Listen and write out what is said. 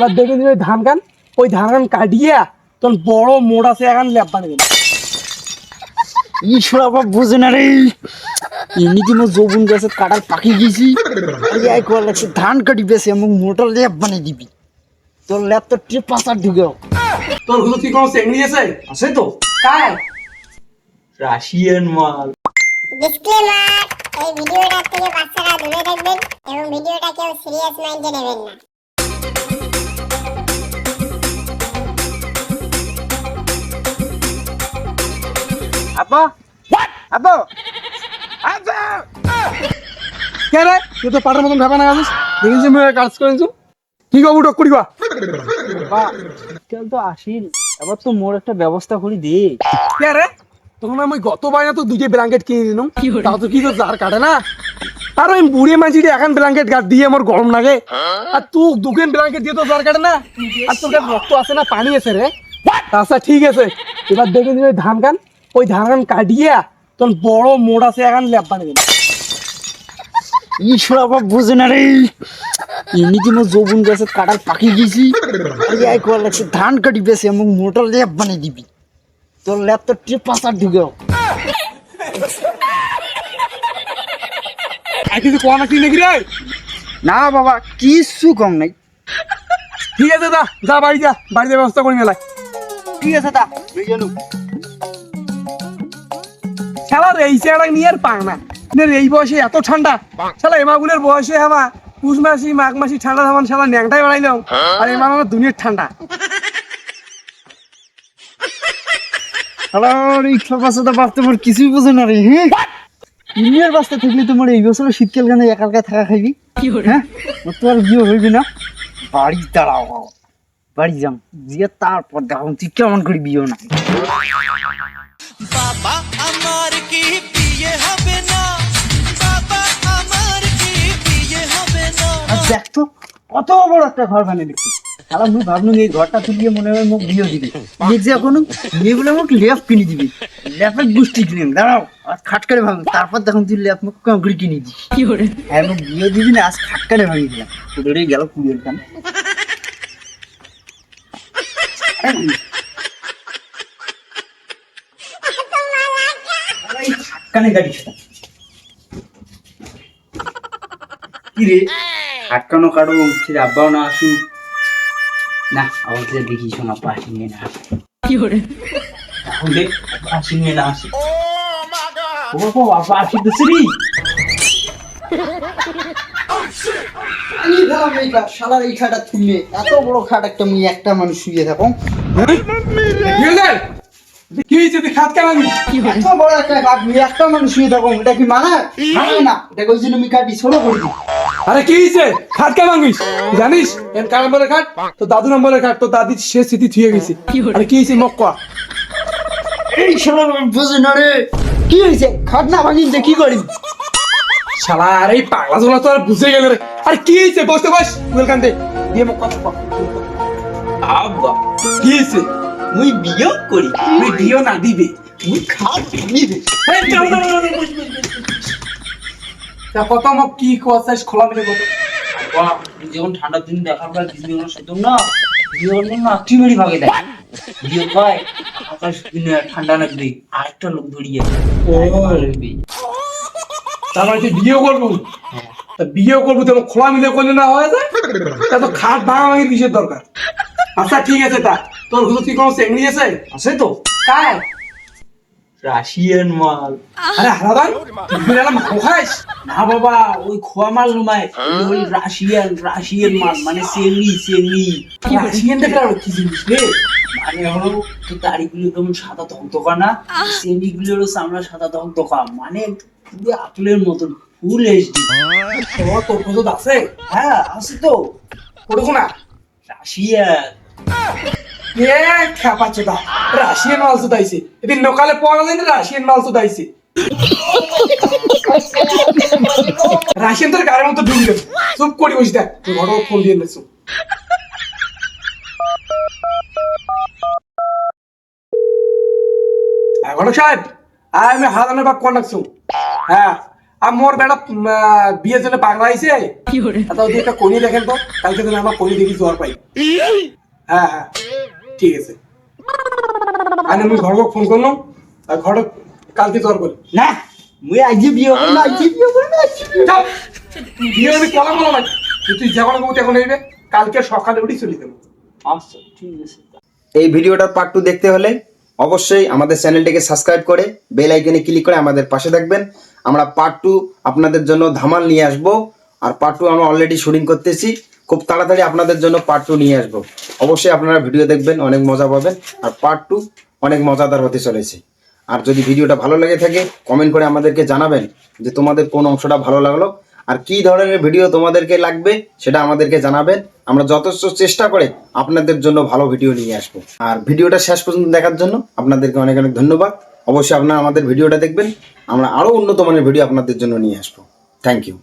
এবার দেখে দিবে ধান গান ওই ধান গান কাটিয়া তখন বড় মোড় আছে এখন ল্যাপ বানিয়ে দেবে। ঈশ্বর আবার বোঝে না রে। মোর যৌবন গাছে কাটার পাখি গেছি লাগছে ধান কাটি মোটর ল্যাপ বানিয়ে দিবি। তোর ল্যাপ তো ট্রিপ পাসার ঢুকে তোর হুজুর কি কোনো চেংড়ি আছে? আছে তো। কার? রাশিয়ান মাল। ডিসক্লেমার এই ভিডিওটা থেকে বাচ্চারা দূরে থাকবেন এবং ভিডিওটা কেউ সিরিয়াস মাইন্ডে নেবেন না। আপা আপা কে রে? তুই তো পাটার মতন ভেপা না গেছিস দেখিস আমি কাজ করেছি কি কব উঠক করি বা আজকাল তো আসিল। এবার তো মোর একটা ব্যবস্থা করি দে। কে রে? তখন আমি গত বাইনা তো দুইটা ব্ল্যাঙ্কেট কিনে দিলাম তাও তো কি তো জার কাটে না? আর ওই বুড়ি মাঝি এখন ব্ল্যাঙ্কেট গাছ দিয়ে আমার গরম লাগে। আর তুই দুকেন ব্ল্যাঙ্কেট দিয়ে তো জার কাটে না? আর তোর রক্ত আছে না পানি আছে রে? আচ্ছা ঠিক আছে। এবার দেখে দিবে ধান গান ওই ধান কাটিয়া তখন বড় মোড় আছে এখন ল্যাপ বানিয়ে দেবে ঈশ্বর আবার বোঝে না রে। এমনিতে মোর যৌবন গাছে কাটার পাখি গেছি। আই করা লাগছে ধান কাটি বেশি আমাকে মোটর ল্যাপ বানিয়ে দিবি তোর ল্যাপ তো ট্রিপ পাসার ঢুকে আর কিছু কোয়া না কি নাকি রে? না বাবা কিছু কম নাই। ঠিক আছে দা যা বাড়ি যা বাড়িতে ব্যবস্থা করে মেলায় ঠিক আছে দা শালার এই চেয়ারা নিয়ে আর পায় না। এই বয়সে এত ঠান্ডা শালা এমাগুলের বয়সে হামা পুষ মাসি মাঘ মাসি ঠান্ডা থামান শালা ন্যাংটাই বাড়াইলাম আর এমা আমার দুনিয়ার ঠান্ডা। আর এই বাচ্চাটা বাঁচতে মোর কিছুই বোঝে না রে হ্যাঁ ইন্ডিয়ার বাচ্চা থাকলে তোমার এই বছর শীতকাল গানে একা একা থাকা খাইবি। হ্যাঁ? তো আর বিয়ে হইবি না। বাড়ি দাঁড়াও। বাড়ি যাম। তারপর দেখো তুই কেমন করে বিয়ে না বাবা আমার কি বিয়ে হবে না? বাবা আমার কি বিয়ে হবে না? দেখ তো কত বড় একটা ঘর বানিয়ে দেখছি তাহলে মুই ভাবলাম এই ঘরটা তুলিয়ে মনে হয় মুখ বিয়ে দিবি। দেখ যে এখন বলে মুখ ল্যাপ কিনে দিবি। ল্যাপের গুষ্টি কিনে দাঁড়াও আর খাটকারে ভাঙ তারপর দেখুন তুই ল্যাপ মুখ কংক্রিট কিনে দিস হ্যাঁ মুখ বিয়ে দিবি না আজ খাটকারে ভাঙিয়ে দিলাম তোদের গেল কুড়িয়ে কান গাড়ি সেটা কি রে হাটকানো কাটো ফির আব্বাও না আসুক। না আবার দেখি শোনা পাশি নিয়ে না এখন দেখ পাশি নিয়ে না আসে ও বাবা আসি তো সিরি শালার এই খাটা তুললে এত বড় খাট একটা আমি একটা মানুষ শুয়ে থাকো। কি হয়েছে? কি হয়েছে? তুই খাত কেন এত বড় একটা খাট আমি একটা মানুষ শুয়ে থাকো এটা কি মানা? মানায় না এটা ওই জন্য কাটি ছোট করে আরে কি হয়েছে? খাট কেন ভাঙিস? জানিস? এর কার নম্বরের খাট? তো দাদু নম্বরের খাট তো দাদি সে স্মৃতি থুয়ে গেছে। আরে কি হয়েছে মক্কা? এই শালা বুঝে না রে। কি হয়েছে? খাট না ভাঙি কি করি শালা আরে এই পাগলা ঝোলা তো আর বুঝে গেল রে। আরে কি হয়েছে? বসতে বস দে। দিয়ে মোক আব্বা কি হয়েছে? মুই বিয়ে করি তুই দিও না দিবে মুই খাট নিবে। তা কত মোক কি কোয়াশাস খোলা মিলে কত? যখন ঠান্ডার দিন দেখার পর বিজলি কোনো শুধু না বিয়ে করলে না টিমেরি ভাগে দেয়। বিয়ে কয় আকাশ দিনে ঠান্ডা লাগবে আরেকটা লোক ধরিয়ে ও। তার মানে তুই বিয়ে করব? তা বিয়ে করব তো খোলা মিলে করলে না হয় যায়? তা তো খাট ভাঙা ভাঙির কিসের দরকার। আচ্ছা ঠিক আছে তা। তোর হুজুর কি কোনো চেংড়ি আছে? আছে তো। রাশিয়ান মাল। আরে হারাদান তুই এলা মাল খাইস? না বাবা ওই খোয়া মাল নয় ওই রাশিয়ান রাশিয়ান মাল মানে সেমি সেমি রাশিয়ান আর কি জিনিস রে? মানে হলো তো দাড়িগুলো কেমন সাদা তকতকা না? হলো চামড়া সাদা তকতকা মানে পুরো আপেলের মতন ফুল এইচডি ও তোর হুজুর আছে? হ্যাঁ আছে তো। ওরকম না। রাশিয়ান। এ খেপা চোদা। রাশিয়ান মাল চুদাইছে। এদিন লোকালে পাওয়া যায় না রাশিয়ান মাল চুদাইছে। রাশিয়ান তোর গাড়ির মতো ঢুকে চুপ করি বসে দেখ তোর ঘটনা ফোন দিয়ে নেছো ঘটক সাহেব আমি হারাদানের বাপ কন্ডাকছু হ্যাঁ আর মোর বেটা আহ, বিয়ের জন্য পাগলা তা ওদের একটা কনি দেখেন তো কালকে আমার কনি দেখি জ্বর পাই। হ্যাঁ হ্যাঁ। ঠিক আছে। আমি আমি ঘর ফোন করলাম আর ঘর কালকে জ্বর করি না মুই আজকে বিয়ে করব না আজকে বিয়ে করব না আজকে বিয়ে আমি কলা বলা নাই তুই যখন বউ তখন হইবে কালকে সকালে উঠি চলে যাব। আচ্ছা ঠিক আছে। এই ভিডিওটার পার্ট টু দেখতে হলে অবশ্যই আমাদের চ্যানেলটিকে সাবস্ক্রাইব করে বেল আইকনে ক্লিক করে আমাদের পাশে থাকবেন। আমরা পার্ট টু আপনাদের জন্য ধামাল নিয়ে আসব। আর পার্ট টু আমরা অলরেডি শুটিং করতেছি। খুব তাড়াতাড়ি আপনাদের জন্য পার্ট টু নিয়ে আসব। অবশ্যই আপনারা ভিডিও দেখবেন, অনেক মজা পাবেন। আর পার্ট টু অনেক মজাদার হতে চলেছে। আর যদি ভিডিওটা ভালো লেগে থাকে কমেন্ট করে আমাদেরকে জানাবেন যে তোমাদের কোন অংশটা ভালো লাগল, আর কি ধরনের ভিডিও তোমাদেরকে লাগবে সেটা আমাদেরকে জানাবেন। আমরা যথেষ্ট চেষ্টা করে আপনাদের জন্য ভালো ভিডিও নিয়ে আসব। আর ভিডিওটা শেষ পর্যন্ত দেখার জন্য আপনাদেরকে অনেক অনেক ধন্যবাদ। অবশ্যই আপনারা আমাদের ভিডিওটা দেখবেন। আমরা আরও উন্নত মানের ভিডিও আপনাদের জন্য নিয়ে আসব। Thank you